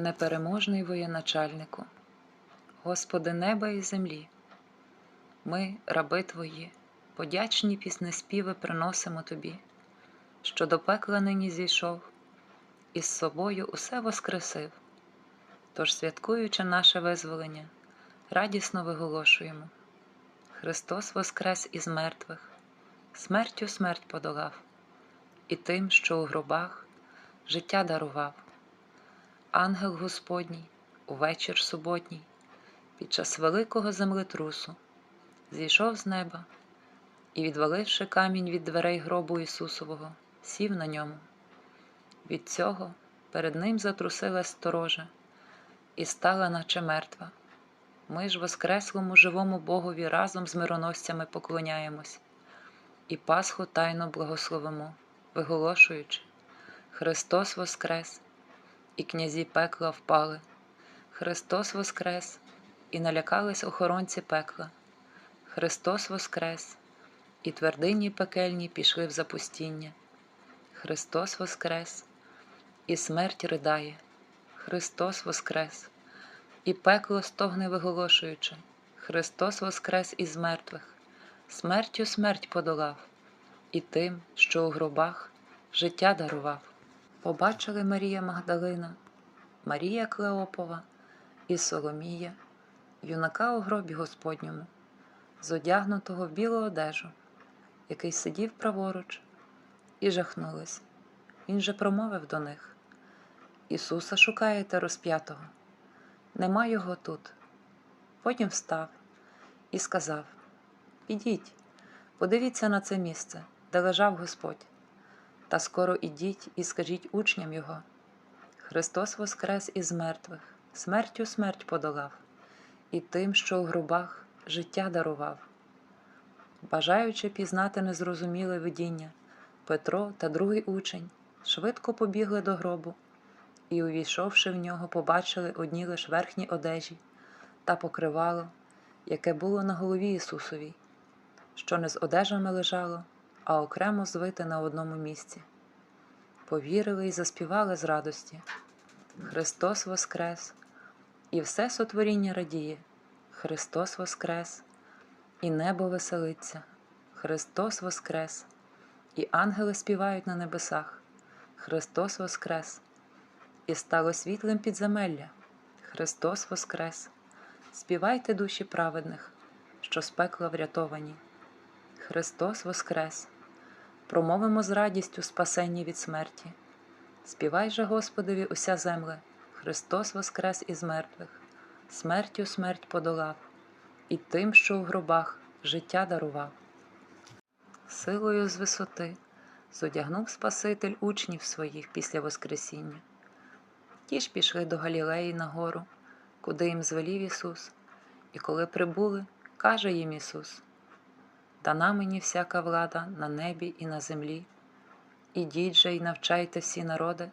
непереможний воєначальнику, Господи неба і землі, ми, раби Твої, подячні піснеспіви приносимо Тобі, що до пекла нині зійшов, і з собою усе воскресив. Тож, святкуючи наше визволення, радісно виголошуємо: Христос воскрес із мертвих, смертю смерть подолав, і тим, що у гробах життя дарував. Ангел Господній у вечір суботній, під час великого землетрусу, зійшов з неба і, відваливши камінь від дверей гробу Ісусового, сів на ньому. Від цього перед ним затрусилась сторожа і стала, наче мертва. Ми ж воскреслому живому Богові разом з мироносцями поклоняємось і Пасху тайно благословимо, виголошуючи: Христос Воскрес! І князі пекла впали. Христос Воскрес! І налякались охоронці пекла. Христос Воскрес! І твердині пекельні пішли в запустіння. Христос Воскрес! І смерть ридає. Христос Воскрес! І пекло стогне виголошуючи, Христос Воскрес із мертвих, смертю смерть подолав, і тим, що у гробах життя дарував. Побачили Марія Магдалина, Марія Клеопова і Соломія, юнака у гробі Господньому, зодягнутого в білу одежу, який сидів праворуч, і жахнулись. Він же промовив до них: Ісуса шукаєте розп'ятого, нема його тут. Потім встав і сказав: Ідіть, подивіться на це місце, де лежав Господь. Та скоро ідіть і скажіть учням Його: Христос воскрес із мертвих, смертю смерть подолав, і тим, що у гробах життя дарував. Бажаючи пізнати незрозуміле видіння, Петро та другий учень швидко побігли до гробу і, увійшовши в нього, побачили одні лиш верхні одежі та покривало, яке було на голові Ісусовій, що не з одежами лежало, а окремо звите на одному місці. Повірили і заспівали з радості. Христос Воскрес! І все сотворіння радіє, Христос Воскрес, і небо веселиться, Христос Воскрес, і ангели співають на небесах, Христос Воскрес, і стало світлим підземелля, Христос Воскрес, співайте душі праведних, що з пекла врятовані. Христос Воскрес! Промовимо з радістю спасенні від смерті. Співай же Господові уся земле, Христос Воскрес із мертвих, смертю смерть подолав, і тим, що у гробах життя дарував. Силою з висоти зодягнув Спаситель учнів своїх після Воскресіння. Ті ж пішли до Галілеї на гору, куди їм звелів Ісус, і коли прибули, каже їм Ісус: Дана мені всяка влада на небі і на землі. Ідіть же й навчайте всі народи,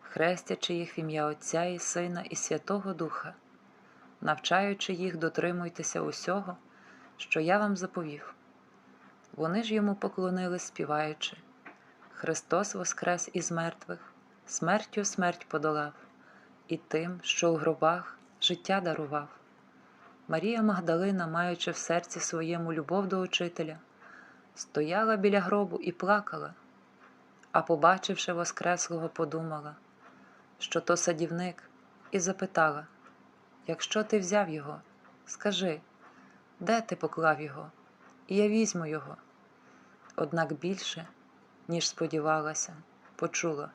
хрестячи їх в ім'я Отця і Сина і Святого Духа, навчаючи їх, дотримуйтеся усього, що я вам заповів. Вони ж йому поклонились, співаючи: Христос воскрес із мертвих, смертю смерть подолав, і тим, що у гробах життя дарував. Марія Магдалина, маючи в серці своєму любов до учителя, стояла біля гробу і плакала, а, побачивши Воскреслого, подумала, що то садівник, і запитала: Якщо ти взяв його, скажи, де ти поклав його, і я візьму його. Однак більше, ніж сподівалася, почула: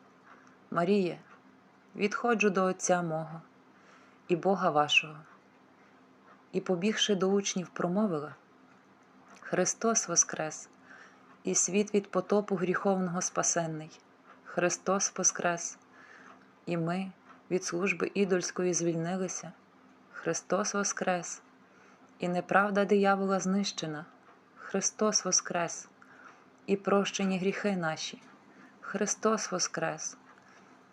Маріє, відходжу до Отця мого і Бога вашого і, побігши до учнів, промовила: Христос Воскрес, і світ від потопу гріховного спасенний, Христос Воскрес, і ми від служби ідольської звільнилися, Христос Воскрес, і неправда диявола знищена, Христос Воскрес, і прощені гріхи наші, Христос Воскрес,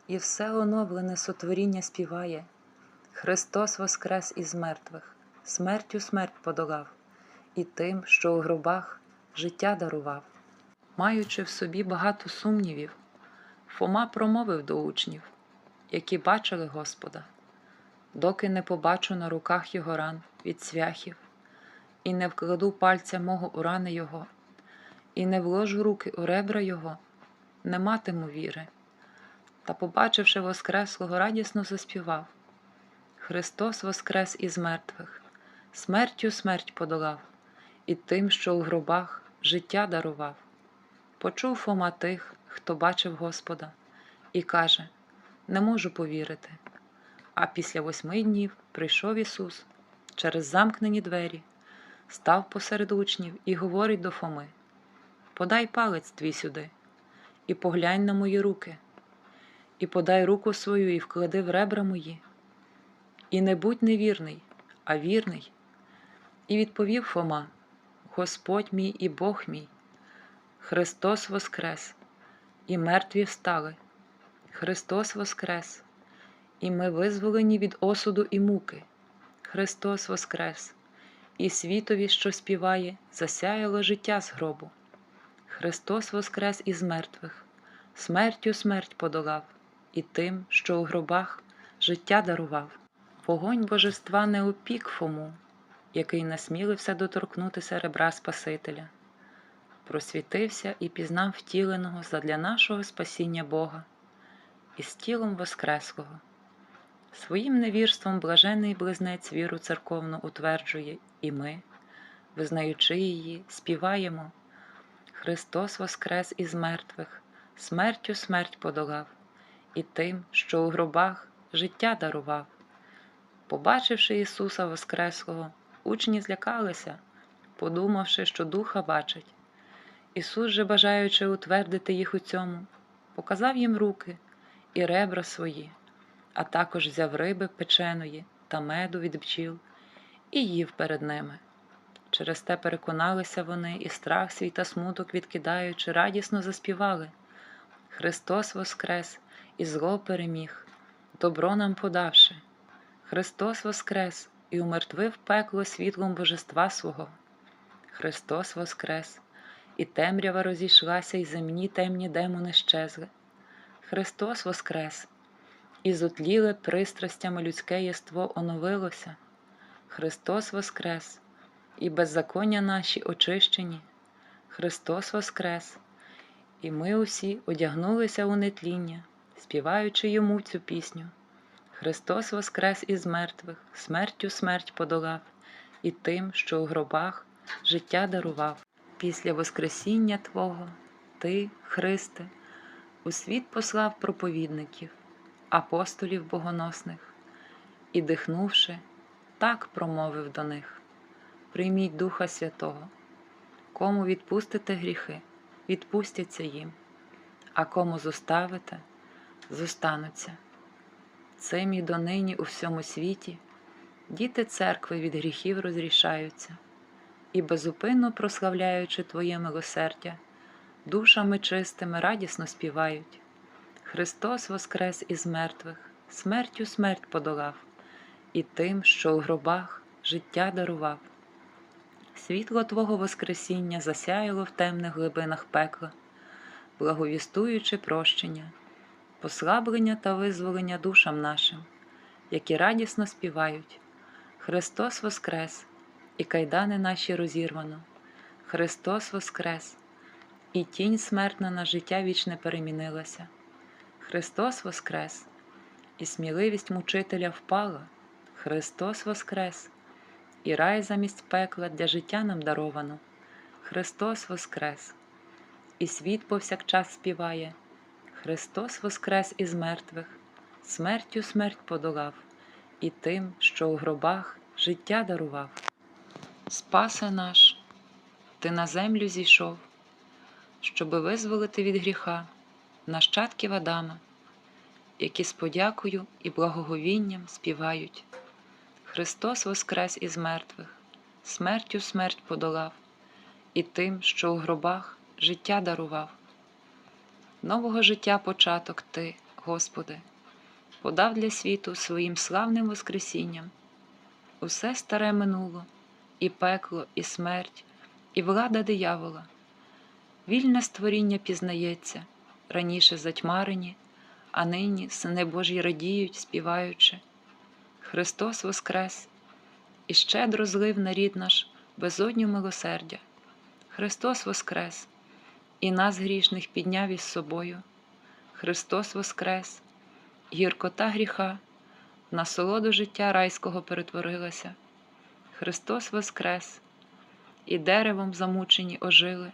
і все оновлене сотворіння співає, Христос Воскрес із мертвих смертю смерть подолав, і тим, що у гробах життя дарував. Маючи в собі багато сумнівів, Фома промовив до учнів, які бачили Господа. доки не побачу на руках його ран від цвяхів, і не вкладу пальця мого у рани його, і не вложу руки у ребра його, не матиму віри. Та, побачивши Воскреслого, радісно заспівав Христос воскрес із мертвих, смертю смерть подолав, і тим, що у гробах життя дарував. Почув Фома тих, хто бачив Господа, і каже: Не можу повірити. А після восьми днів прийшов Ісус через замкнені двері, став посеред учнів і говорить до Фоми: Подай палець твій сюди, і поглянь на мої руки, і подай руку свою, і вклади в ребра мої. І не будь невірний, а вірний. І відповів Фома: Господь мій і Бог мій, Христос Воскрес, і мертві встали. Христос Воскрес, і ми визволені від осуду і муки. Христос Воскрес, і світові, що співає, засяяло життя з гробу. Христос Воскрес із мертвих, смертю смерть подолав, і тим, що у гробах життя дарував. Вогонь божества не опік Фому, який насмілився доторкнутися ребра Спасителя, просвітився і пізнав втіленого задля нашого спасіння Бога із тілом Воскреслого. Своїм невірством блажений близнець віру церковну утверджує, і ми, визнаючи її, співаємо Христос Воскрес із мертвих, смертю смерть подолав, і тим, що у гробах життя дарував. Побачивши Ісуса Воскреслого, учні злякалися, подумавши, що Духа бачать. Ісус же, бажаючи утвердити їх у цьому, показав їм руки і ребра свої, а також взяв риби печеної та меду від бджіл і їв перед ними. Через те переконалися вони, і страх свій та смуток відкидаючи, радісно заспівали Христос Воскрес і зло переміг, добро нам подавши. Христос Воскрес і умертвив пекло світлом Божества свого. Христос Воскрес, і темрява розійшлася, і земні темні демони щезли. Христос Воскрес, і зотліле пристрастями людське єство оновилося. Христос Воскрес, і беззаконня наші очищені. Христос Воскрес, і ми усі одягнулися у нетління, співаючи йому цю пісню. Христос воскрес із мертвих, смертю смерть подолав, і тим, що у гробах життя дарував. Після Воскресіння Твого, Ти, Христе, у світ послав проповідників, апостолів богоносних, і, дихнувши, так промовив до них: Прийміть Духа Святого, кому відпустите гріхи, відпустяться їм, а кому зоставите, зостануться. Цим і донині у всьому світі діти церкви від гріхів розрішаються, і безупинно прославляючи Твоє милосердя, душами чистими радісно співають. Христос воскрес із мертвих, смертю смерть подолав, і тим, що у гробах життя дарував. Світло Твого Воскресіння засяяло в темних глибинах пекла, благовістуючи прощення послаблення та визволення душам нашим, які радісно співають Христос Воскрес, і кайдани наші розірвано, Христос Воскрес, і тінь смертна на життя вічне перемінилася. Христос Воскрес, і сміливість мучителя впала, Христос Воскрес, і рай замість пекла для життя нам даровано, Христос Воскрес, і світ повсякчас співає. Христос воскрес із мертвих, смертю смерть подолав, і тим, що у гробах життя дарував. Спасе наш, Ти на землю зійшов, щоби визволити від гріха нащадків Адама, які з подякою і благоговінням співають. Христос воскрес із мертвих, смертю смерть подолав, і тим, що у гробах життя дарував нового життя початок Ти, Господи, подав для світу своїм славним Воскресінням. Усе старе минуло, і пекло, і смерть, і влада диявола. Вільне створіння пізнається, раніше затьмарені, а нині сини Божі радіють, співаючи. Христос воскрес і щедро злив на рід наш безодню милосердя. Христос воскрес і нас грішних підняв із собою. Христос воскрес, гіркота гріха, в насолоду життя райського перетворилася. Христос воскрес, і деревом замучені ожили.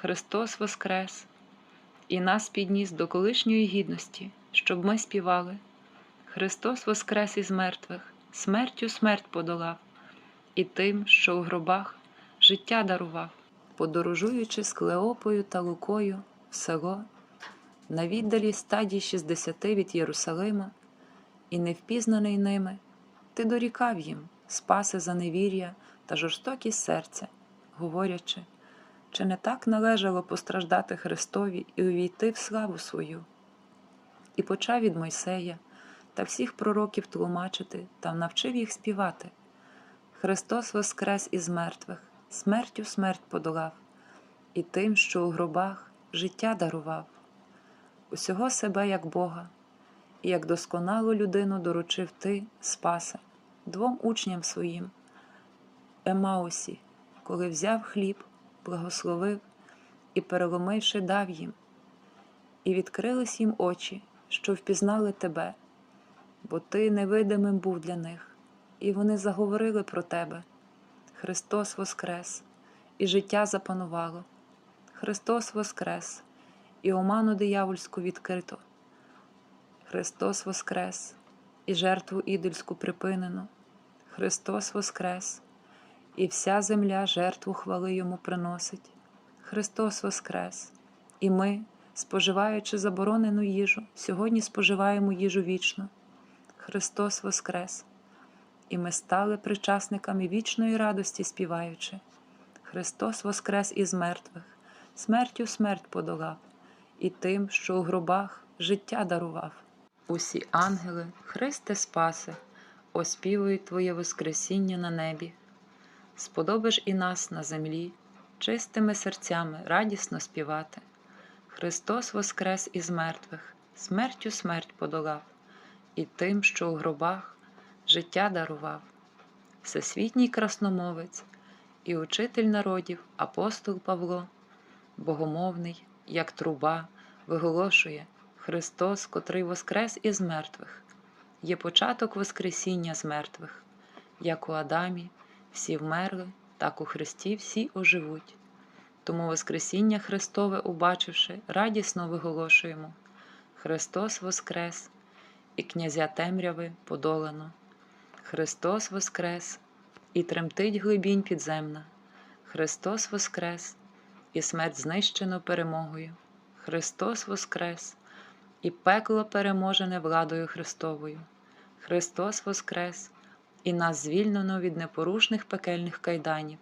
Христос воскрес, і нас підніс до колишньої гідності, щоб ми співали. Христос воскрес із мертвих, смертю смерть подолав, і тим, що у гробах життя дарував, подорожуючи з Клеопою та Лукою в село, на віддалі стадії 60 від Єрусалима, і невпізнаний ними, ти дорікав їм, спаси за невір'я та жорстокість серця, говорячи, чи не так належало постраждати Христові і увійти в славу свою? І почав від Мойсея та всіх пророків тлумачити та навчив їх співати. Христос воскрес із мертвих, смертю смерть подолав, і тим, що у гробах життя дарував, усього себе як Бога, і як досконалу людину доручив ти, Спасе, двом учням своїм, Емаусі, коли взяв хліб, благословив і, переломивши, дав їм, і відкрились їм очі, що впізнали тебе, бо ти невидимим був для них, і вони заговорили про тебе. Христос воскрес, і життя запанувало. Христос воскрес, і оману диявольську відкрито. Христос воскрес, і жертву ідольську припинено. Христос воскрес, і вся земля жертву хвали йому приносить. Христос воскрес, і ми, споживаючи заборонену їжу, сьогодні споживаємо їжу вічну. Христос воскрес, і ми стали причасниками вічної радості, співаючи. Христос воскрес із мертвих, смертю смерть подолав, і тим, що у гробах життя дарував. Усі ангели, Христе Спасе, оспівують Твоє Воскресіння на небі. Сподобиш і нас на землі, чистими серцями радісно співати. Христос воскрес із мертвих, смертю смерть подолав, і тим, що у гробах життя дарував. Всесвітній красномовець і учитель народів, апостол Павло, богомовний, як труба, виголошує Христос, котрий воскрес із мертвих, є початок Воскресіння з мертвих, як у Адамі всі вмерли, так у Христі всі оживуть. Тому Воскресіння Христове, убачивши, радісно виголошуємо Христос Воскрес, і князя темряви подолано. Христос Воскрес, і тремтить глибінь підземна. Христос Воскрес, і смерть знищено перемогою. Христос Воскрес, і пекло переможене владою Христовою. Христос Воскрес, і нас звільнено від непорушних пекельних кайданів.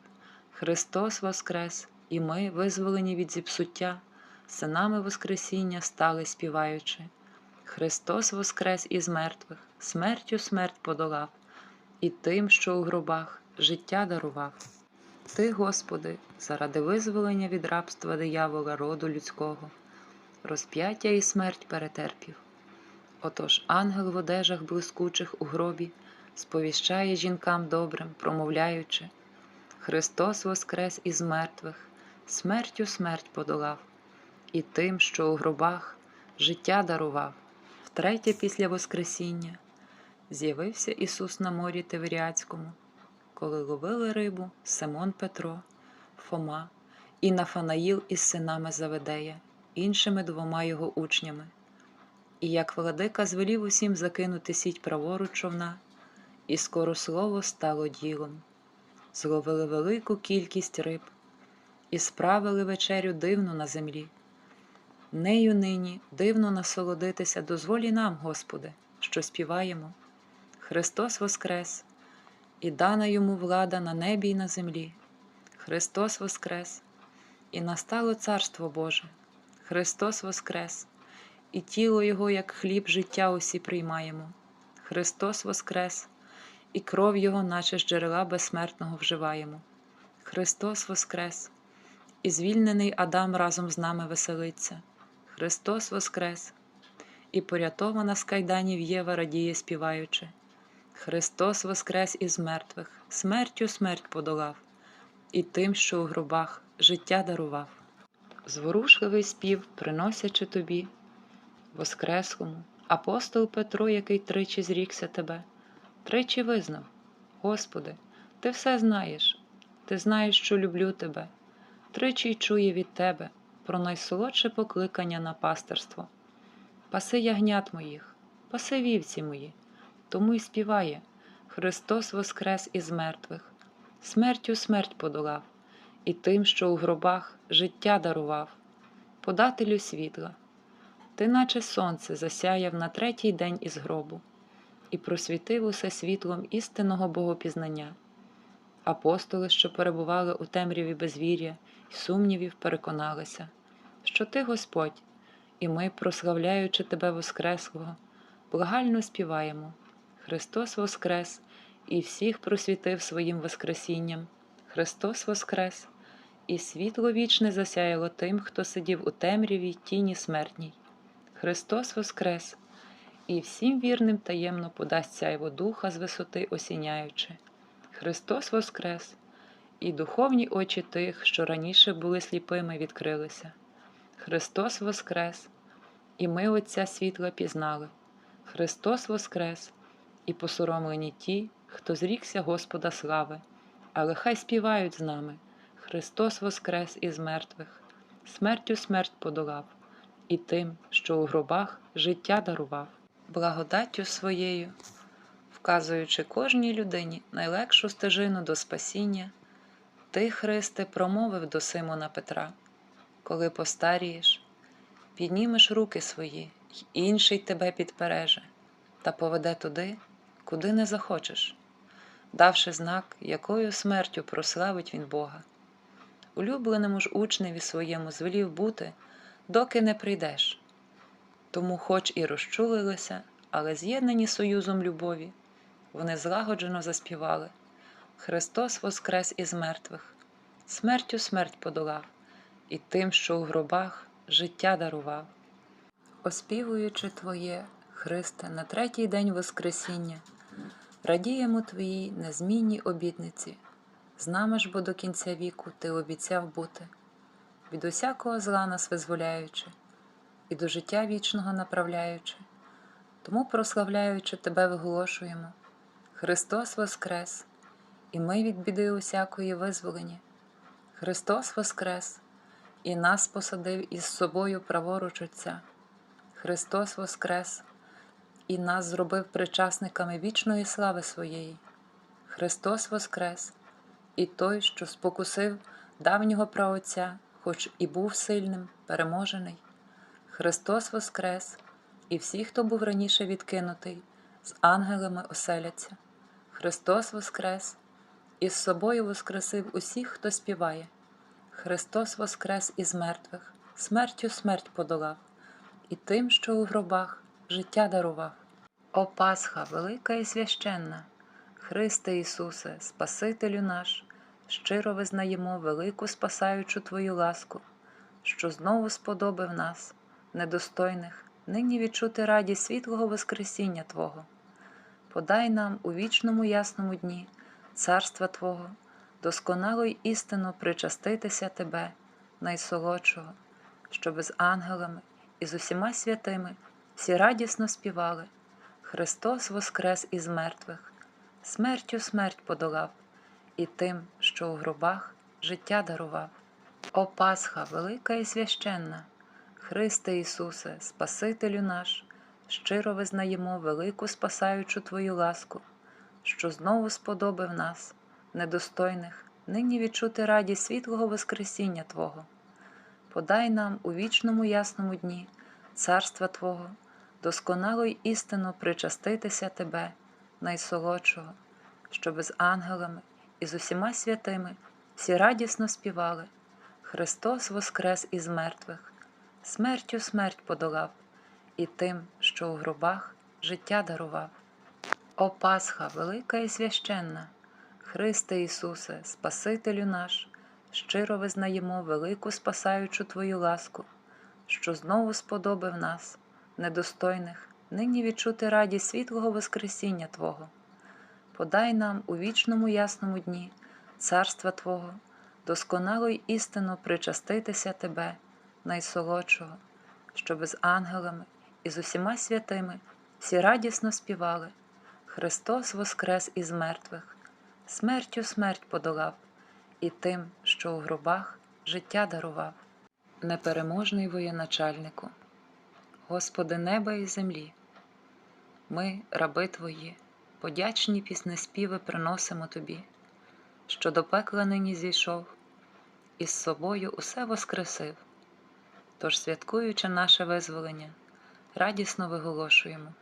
Христос Воскрес, і ми, визволені від зіпсуття, синами Воскресіння стали співаючи. Христос Воскрес із мертвих, смертю смерть подолав, і тим, що у гробах життя дарував. Ти, Господи, заради визволення від рабства диявола роду людського, розп'яття і смерть перетерпів. Отож ангел в одежах блискучих у гробі сповіщає жінкам добрим, промовляючи Христос воскрес із мертвих, смертю смерть подолав, і тим, що у гробах життя дарував. Втретє після Воскресіння з'явився Ісус на морі Тиверіацькому, коли ловили рибу Симон Петро, Фома і Нафанаїл із синами Заведея, іншими двома його учнями. І як владика звелів усім закинути сіть праворуч човна, і скоро слово стало ділом. Зловили велику кількість риб і справили вечерю дивну на землі. Нею нині дивно насолодитися дозволі нам, Господи, що співаємо. Христос Воскрес, і дана йому влада на небі й на землі. Христос Воскрес, і настало Царство Боже, Христос Воскрес, і тіло Його, як хліб життя усі приймаємо. Христос Воскрес, і кров Його, наче з джерела безсмертного вживаємо. Христос Воскрес, і звільнений Адам разом з нами веселиться. Христос Воскрес, і порятована з кайданів Єва радіє співаючи. Христос воскрес із мертвих, смертю смерть подолав, і тим, що у гробах життя дарував. Зворушливий спів, приносячи тобі, Воскреслому, апостол Петро, який тричі зрікся тебе, тричі визнав: Господи, Ти все знаєш, Ти знаєш, що люблю тебе, тричі й чує від Тебе про найсолодше покликання на пастирство. Паси ягнят моїх, паси вівці мої, тому й співає. Христос воскрес із мертвих, смертю смерть подолав, і тим, що у гробах життя дарував, подателю світла. Ти, наче сонце, засяяв на третій день із гробу. І просвітив усе світлом істинного богопізнання. Апостоли, що перебували у темряві безвір'я і сумнівів, переконалися, що ти Господь, і ми, прославляючи Тебе Воскреслого, благально співаємо Христос Воскрес і всіх просвітив своїм Воскресінням. Христос Воскрес, і світло вічне засяяло тим, хто сидів у темряві тіні смертній. Христос Воскрес, і всім вірним таємно подасть сяйво духа з висоти осіняючи. Христос Воскрес, і духовні очі тих, що раніше були сліпими, відкрилися. Христос Воскрес, і ми Отця світла пізнали. Христос Воскрес, і посоромлені ті, хто зрікся Господа слави, але хай співають з нами. Христос Воскрес із мертвих, смертю смерть подолав, і тим, що у гробах життя дарував, благодаттю своєю, вказуючи кожній людині найлегшу стежину до спасіння, ти, Христе, промовив до Симона Петра, коли постарієш, піднімеш руки свої, інший тебе підпереже, та поведе туди, куди не захочеш, давши знак, якою смертю прославить він Бога. Улюбленому ж учневі своєму звелів бути, доки не прийдеш. Тому, хоч і розчулилися, але з'єднані союзом любові, вони злагоджено заспівали Христос воскрес із мертвих, смертю смерть подолав, і тим, що у гробах життя дарував. Оспівуючи Твоє, Христе, на третій день Воскресіння, радіємо Твоїй незмінній обітниці, з нами ж бо до кінця віку Ти обіцяв бути, від усякого зла нас визволяючи, і до життя вічного направляючи, тому, прославляючи Тебе, виголошуємо, Христос Воскрес, і ми від біди усякої визволені. Христос Воскрес, і нас посадив із собою праворуч Отця. Христос Воскрес, і нас зробив причасниками вічної слави Своєї. Христос Воскрес, і той, що спокусив давнього праотця, хоч і був сильним, переможений. Христос Воскрес, і всі, хто був раніше відкинутий, з ангелами оселяться. Христос Воскрес, і з собою воскресив усіх, хто співає. Христос Воскрес із мертвих, смертю смерть подолав, і тим, що у гробах життя дарував. О Пасха, велика і священна, Христе Ісусе, Спасителю наш, щиро визнаємо велику спасаючу Твою ласку, що знову сподобив нас, недостойних, нині відчути радість світлого Воскресіння Твого. Подай нам у вічному ясному дні царства Твого, досконало й істинно причаститися Тебе, найсолодшого, щоби з ангелами і з усіма святими всі радісно співали. Христос воскрес із мертвих, смертю смерть подолав, і тим, що у гробах життя дарував. О Пасха, велика і священна, Христе Ісусе, Спасителю наш, щиро визнаємо велику спасаючу Твою ласку, що знову сподобив нас, недостойних, нині відчути радість світлого Воскресіння Твого. Подай нам у вічному ясному дні царства Твого, досконало й істинно причаститися Тебе, найсолодшого, щоби з ангелами і з усіма святими всі радісно співали. Христос воскрес із мертвих, смертю смерть подолав, і тим, що у гробах життя дарував. О Пасха, велика і священна, Христе Ісусе, Спасителю наш, щиро визнаємо велику спасаючу Твою ласку, що знову сподобив нас, недостойних, нині відчути радість світлого Воскресіння Твого. Подай нам у вічному ясному дні царства Твого, досконало й істинно причаститися Тебе, найсолодшого, щоби з ангелами і з усіма святими всі радісно співали. Христос воскрес із мертвих, смертю смерть подолав, і тим, що у гробах життя дарував. Непереможний воєначальнику, Господи неба і землі, ми, раби Твої, подячні піснеспіви приносимо Тобі, що до пекла нині зійшов, і з собою усе воскресив. Тож, святкуючи наше визволення, радісно виголошуємо.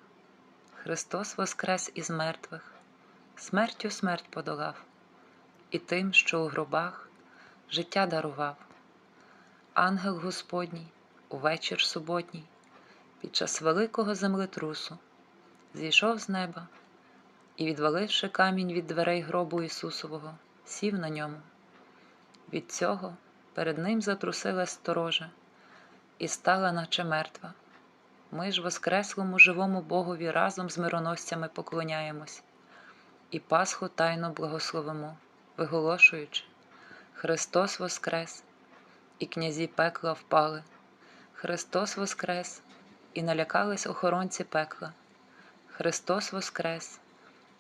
Христос воскрес із мертвих, смертю смерть подолав, і тим, що у гробах життя дарував. Ангел Господній у вечір суботній, під час великого землетрусу, зійшов з неба і, відваливши камінь від дверей гробу Ісусового, сів на ньому. Від цього перед ним затрусилась сторожа і стала, наче мертва. Ми ж воскреслому живому Богові разом з мироносцями поклоняємось і Пасху тайно благословимо, виголошуючи Христос Воскрес, і князі пекла впали, Христос Воскрес, і налякались охоронці пекла, Христос Воскрес,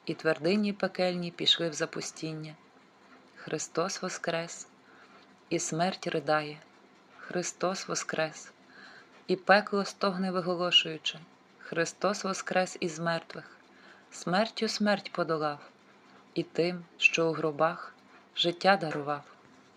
і твердині пекельні пішли в запустіння, Христос Воскрес, і смерть ридає, Христос Воскрес і пекло стогне виголошуючи. Христос воскрес із мертвих, смертю смерть подолав, і тим, що у гробах життя дарував.